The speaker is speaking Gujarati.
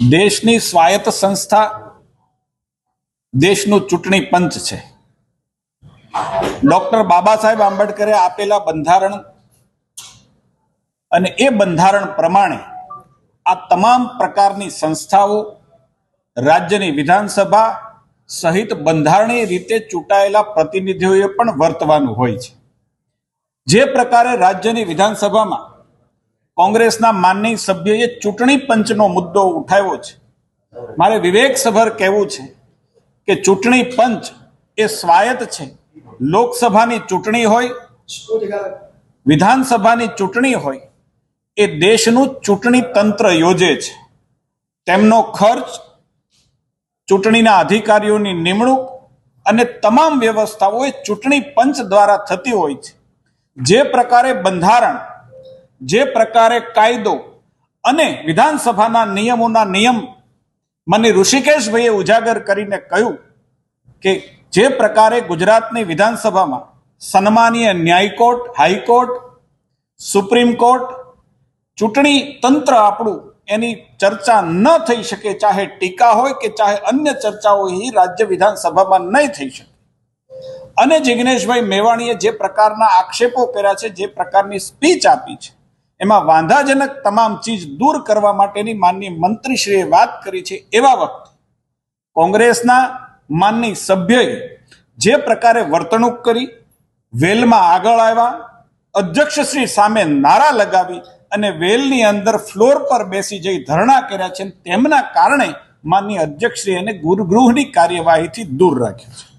દેશની સ્વાયત્ત સંસ્થા દેશનું ચૂંટણી પંચ છે. ડોક્ટર બાબા સાહેબ આંબેડકરે આપેલા બંધારણ અને એ બંધારણ પ્રમાણે આ તમામ પ્રકારની સંસ્થાઓ રાજ્યની વિધાનસભા સહિત બંધારણીય રીતે ચૂંટાયેલા પ્રતિનિધિઓએ પણ વર્તવાનું હોય છે. જે પ્રકારે રાજ્યની વિધાનસભામાં કોંગ્રેસના માનની સભ્યએ ચૂંટણી પંચનો મુદ્દો ઉઠાવ્યો છે. મારે વિવેકસભર કહેવું છે કે ચૂંટણી પંચ એ સ્વાયત્ત છે. લોકસભાની ચૂંટણી હોય, વિધાનસભાની ચૂંટણી હોય, એ દેશનું ચૂંટણી તંત્ર યોજે છે. તેમનો ખર્ચ, ચૂંટણીના અધિકારીઓની નિમણૂક અને તમામ વ્યવસ્થાઓ એ ચૂંટણી પંચ દ્વારા થતી હોય છે. જે પ્રકારે બંધારણ જે પ્રકારે કાયદો અને વિધાનસભાના નિયમોના નિયમ મને ઋષિકેશભાઈએ ઉજાગર કરીને કહ્યું કે જે પ્રકારે ગુજરાતની વિધાનસભામાં સન્માનીય ન્યાય કોર્ટ હાઈકોર્ટ, સુપ્રીમ કોર્ટ, ચૂંટણી તંત્ર આપણું એની ચર્ચા ન થઈ શકે, ચાહે ટીકા હોય કે ચાહે અન્ય ચર્ચાઓ એ રાજ્ય વિધાનસભામાં નહીં થઈ શકે. અને જિજ્ઞેશભાઈ મેવાણીએ જે પ્રકારના આક્ષેપો કર્યા છે, જે પ્રકારની સ્પીચ આપી છે એમાં વાંધાજનક તમામ ચીજ દૂર કરવા માટેની માનનીય મંત્રીશ્રીએ વાત કરી છે એવા વખતે. કોંગ્રેસના માનની સભ્યએ જે પ્રકારે વર્તણૂક કરી, વેલમાં આગળ આવ્યા, અધ્યક્ષશ્રી સામે નારા લગાવી અને વેલની અંદર ફ્લોર પર બેસી જઈ ધરણા કર્યા છે તેમના કારણે માનની અધ્યક્ષશ્રી અને ગૃહની કાર્યવાહીથી દૂર રાખ્યા છે.